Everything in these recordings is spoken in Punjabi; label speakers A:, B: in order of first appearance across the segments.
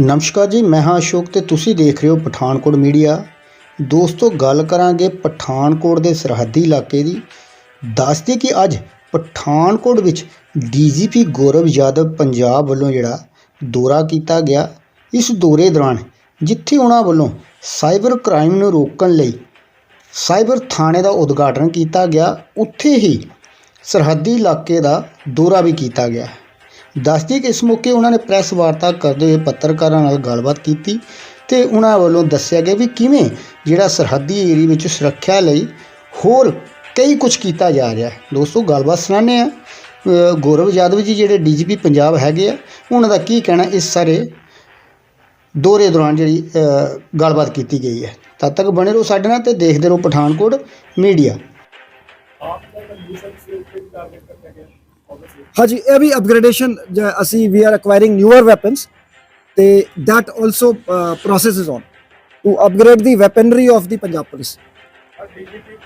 A: ਨਮਸਕਾਰ ਜੀ, ਮੈਂ ਹਾਂ ਅਸ਼ੋਕ ਤੇ ਤੁਸੀਂ ਦੇਖ ਰਹੇ ਹੋ ਪਠਾਨਕੋਟ ਮੀਡੀਆ। ਦੋਸਤੋ, ਗੱਲ ਕਰਾਂਗੇ ਪਠਾਨਕੋਟ ਦੇ ਸਰਹੱਦੀ ਇਲਾਕੇ ਦੀ। ਦੱਸਦੇ ਕਿ ਅੱਜ ਪਠਾਨਕੋਟ ਵਿੱਚ ਡੀਜੀਪੀ ਗੌਰਵ ਯਾਦਵ ਪੰਜਾਬ ਵੱਲੋਂ ਜਿਹੜਾ ਦੌਰਾ ਕੀਤਾ ਗਿਆ। ਇਸ ਦੌਰੇ ਦੌਰਾਨ ਜਿੱਥੇ ਉਹਨਾਂ ਵੱਲੋਂ ਸਾਈਬਰ ਕ੍ਰਾਈਮ ਨੂੰ ਰੋਕਣ ਲਈ ਸਾਈਬਰ ਥਾਣੇ ਦਾ ਉਦਘਾਟਨ ਕੀਤਾ ਗਿਆ, ਉੱਥੇ ਹੀ ਸਰਹੱਦੀ ਇਲਾਕੇ ਦਾ ਦੌਰਾ ਵੀ ਕੀਤਾ ਗਿਆ। ਦੱਸਦੀ ਕਿ ਇਸ ਮੌਕੇ ਉਹਨਾਂ ਨੇ ਪ੍ਰੈਸ ਵਾਰਤਾ ਕਰਦੇ ਹੋਏ ਪੱਤਰਕਾਰਾਂ ਨਾਲ ਗੱਲਬਾਤ ਕੀਤੀ ਤੇ ਉਹਨਾਂ ਵੱਲੋਂ ਦੱਸਿਆ ਗਿਆ ਵੀ ਕਿਵੇਂ ਜਿਹੜਾ ਸਰਹੱਦੀ ਏਰੀਆ ਵਿੱਚ ਸੁਰੱਖਿਆ ਲਈ ਹੋਰ ਕਈ ਕੁਝ ਕੀਤਾ ਜਾ ਰਿਹਾ ਹੈ। ਦੋਸਤੋ, ਗੱਲਬਾਤ ਸੁਣਾਉਂਦੇ ਆ ਗੌਰਵ ਯਾਦਵ ਜੀ ਜਿਹੜੇ ਡੀਜੀਪੀ ਪੰਜਾਬ ਹੈਗੇ ਆ, ਉਹਨਾਂ ਦਾ ਕੀ ਕਹਿਣਾ ਇਸ ਸਾਰੇ ਦੌਰੇ ਦੌਰਾਨ ਜਿਹੜੀ ਗੱਲਬਾਤ ਕੀਤੀ ਗਈ ਹੈ। ਤਦ ਤੱਕ ਬਣੇ ਰਹੋ ਸਾਡੇ ਨਾਲ ਤੇ ਦੇਖਦੇ ਰਹੋ ਪਠਾਨਕੋਟ ਮੀਡੀਆ।
B: ਹਾਂਜੀ ਇਹ ਵੀ ਅਪਗ੍ਰੇਡੇਸ਼ਨ ਅਸੀਂ we are acquiring newer weapons ਤੇ that also uh, process is on to upgrade the weaponry of the Punjab police.
C: DGP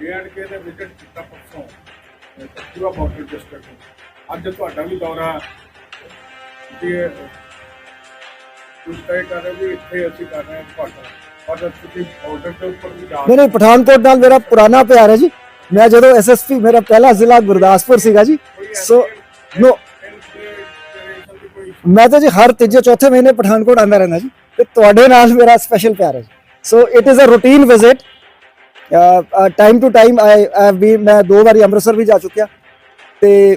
C: J and K ਦੇ ਵਿਜ਼ਿਟ ਕੀਤਾ ਪਰਸੋਂ ਪੂਰਾ ਬਾਰਡਰ ਡਿਸਟ੍ਰਿਕਟ ਅੱਜ ਤੁਹਾਡਾ ਵੀ ਦੌਰਾ ਜੀ ਤੁਸੀਂ ਤੈਅ ਕਰ ਰਹੇ ਵੀ ਇੱਥੇ ਅਸੀਂ ਕਰ ਰਹੇ ਹਾਂ ਤੁਹਾਡਾ। ਪਰ ਤੁਸੀਂ ਬਾਰਡਰ ਦੇ ਉੱਪਰ ਵੀ ਜਾ
B: ਨਹੀਂ ਨਹੀਂ ਪਠਾਨਕੋਟ ਨਾਲ ਮੇਰਾ ਪੁਰਾਣਾ ਪਿਆਰ ਹੈ ਜੀ। ਮੈਂ ਜਦੋਂ ਐਸਐਸਪੀ ਮੇਰਾ ਪਹਿਲਾ ਜ਼ਿਲ੍ਹਾ ਗੁਰਦਾਸਪੁਰ ਸੀਗਾ ਜੀ ਸੋ ਨੋ ਮੈਂ ਤਾਂ ਜੀ ਹਰ ਤੀਜੇ ਚੌਥੇ ਮਹੀਨੇ ਪਠਾਨਕੋਟ ਆਉਂਦਾ ਰਹਿੰਦਾ ਜੀ। ਤੇ ਤੁਹਾਡੇ ਨਾਲ ਮੇਰਾ ਸਪੈਸ਼ਲ ਪਿਆਰ ਹੈ so it is a routine visit time to time I have been ਮੈਂ ਦੋ ਵਾਰੀ ਅੰਮ੍ਰਿਤਸਰ ਵੀ ਜਾ ਚੁੱਕਿਆ। ਤੇ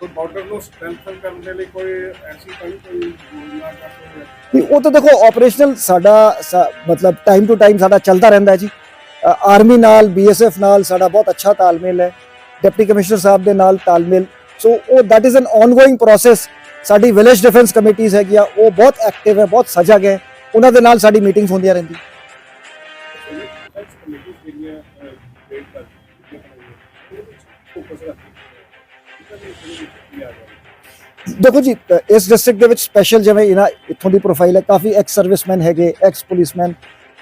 C: ਕੋਈ ਬਾਰਡਰ ਨੂੰ ਸਟਰੈਂਥਨ ਕਰਨ ਦੇ ਲਈ ਕੋਈ ਐਸੀ ਕੋਈ ਕੋਈ ਯੋਜਨਾ ਜਾਂ ਕੋਈ
B: ਨਹੀਂ ਉਹ ਤਾਂ ਦੇਖੋ ਆਪਰੇਸ਼ਨਲ ਸਾਡਾ ਮਤਲਬ ਟਾਈਮ ਟੂ ਟਾਈਮ ਸਾਡਾ ਚੱਲਦਾ ਰਹਿੰਦਾ ਜੀ। ਆਰਮੀ ਨਾਲ ਬੀਐਸਐਫ ਨਾਲ ਸਾਡਾ ਬਹੁਤ ਅੱਛਾ ਤਾਲਮੇਲ ਹੈ। ਡਿਪਟੀ ਕਮਿਸ਼ਨਰ ਸਾਹਿਬ ਦੇ ਨਾਲ ਤਾਲਮੇਲ। ਸੋ ਉਹ that is an ongoing process ਸਾਡੀ ਵਿਲੇਜ ਡਿਫੈਂਸ ਕਮੇਟੀਜ਼ ਹੈਗੀਆਂ ਉਹ ਬਹੁਤ ਐਕਟਿਵ ਹੈ, ਬਹੁਤ ਸਜਗ ਹੈ। ਉਹਨਾਂ ਦੇ ਨਾਲ ਸਾਡੀ ਮੀਟਿੰਗਸ ਹੁੰਦੀਆਂ
C: ਰਹਿੰਦੀ
B: ਦੇਖੋ ਜੀ ਇਸ ਡਿਸਟ੍ਰਿਕਟ ਦੇ ਵਿੱਚ ਸਪੈਸ਼ਲ ਜਿਵੇਂ ਇਹਨਾਂ ਇੱਥੋਂ ਦੀ ਪ੍ਰੋਫਾਈਲ ਹੈ, ਕਾਫੀ ਐਕਸ ਸਰਵਿਸਮੈਨ ਹੈਗੇ ਐਕਸ ਪੁਲਿਸਮੈਨ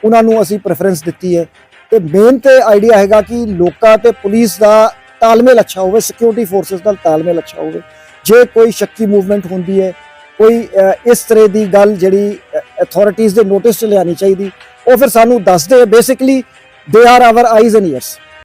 B: ਉਹਨਾਂ ਨੂੰ ਅਸੀਂ ਪ੍ਰੈਫਰੈਂਸ ਦਿੱਤੀ ਹੈ। ਤੇ ਮੇਨ ਤੇ ਆਈਡੀਆ ਹੈਗਾ ਕਿ ਲੋਕਾਂ ਤੇ ਪੁਲਿਸ ਦਾ ਤਾਲਮੇਲ ਅੱਛਾ ਹੋਵੇ ਸਿਕਿਉਰਿਟੀ ਫੋਰਸਸ ਨਾਲ ਤਾਲਮੇਲ ਅੱਛਾ ਹੋਵੇ। ਜੇ ਕੋਈ ਸ਼ੱਕੀ ਮੂਵਮੈਂਟ ਹੁੰਦੀ ਹੈ, ਕੋਈ ਇਸ ਤਰ੍ਹਾਂ ਦੀ ਗੱਲ ਜਿਹੜੀ ਅਥਾਰਟੀਜ਼ ਦੇ ਨੋਟਿਸ 'ਚ ਲਿਆਣੀ ਚਾਹੀਦੀ, ਉਹ ਫਿਰ ਸਾਨੂੰ ਦੱਸਦੇ basically they are our eyes and ears